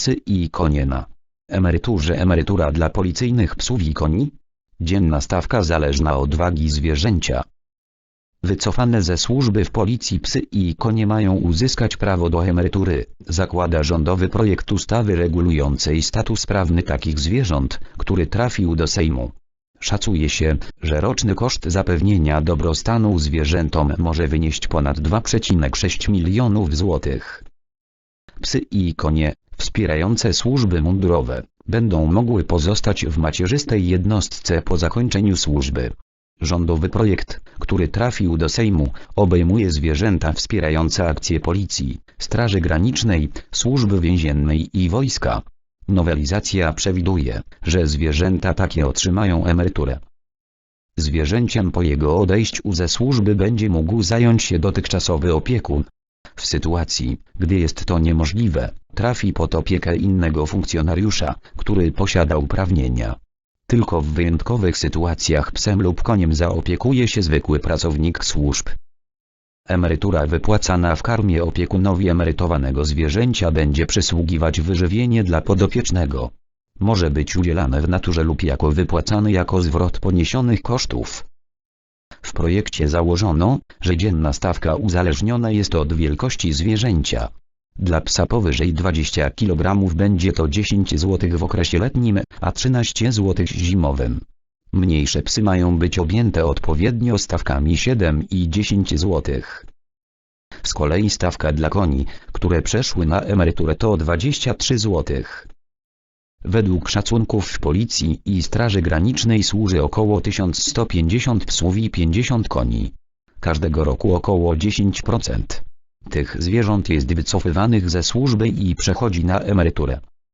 psy i konie na emeryturze emerytura dla policyjnych psów i koni? Dzienna stawka zależna od wagi zwierzęcia. Wycofane ze służby w policji psy i konie mają uzyskać prawo do emerytury, zakłada rządowy projekt ustawy regulującej status prawny takich zwierząt, który trafił do Sejmu. Szacuje się, że roczny koszt zapewnienia dobrostanu zwierzętom może wynieść ponad 2,6 milionów złotych. Psy i konie, wspierające służby mundurowe, będą mogły pozostać w macierzystej jednostce po zakończeniu służby. Rządowy projekt, który trafił do Sejmu, obejmuje zwierzęta wspierające akcje policji, Straży Granicznej, Służby Więziennej i wojska. Nowelizacja przewiduje, że zwierzęta takie otrzymają emeryturę. Zwierzęciem po jego odejściu ze służby będzie mógł zająć się dotychczasowy opiekun. W sytuacji, gdy jest to niemożliwe, trafi pod opiekę innego funkcjonariusza, który posiada uprawnienia. Tylko w wyjątkowych sytuacjach psem lub koniem zaopiekuje się zwykły pracownik służb. Emerytura wypłacana w karmie opiekunowi emerytowanego zwierzęcia będzie przysługiwać wyżywienie dla podopiecznego. Może być udzielane w naturze lub jako wypłacane jako zwrot poniesionych kosztów. W projekcie założono, że dzienna stawka uzależniona jest od wielkości zwierzęcia. Dla psa powyżej 20 kg będzie to 10 zł w okresie letnim, a 13 zł zimowym. Mniejsze psy mają być objęte odpowiednio stawkami 7 i 10 zł. Z kolei stawka dla koni, które przeszły na emeryturę to 23 zł. Według szacunków Policji i Straży Granicznej służy około 1150 psów i 50 koni. Każdego roku około 10% tych zwierząt jest wycofywanych ze służby i przechodzi na emeryturę.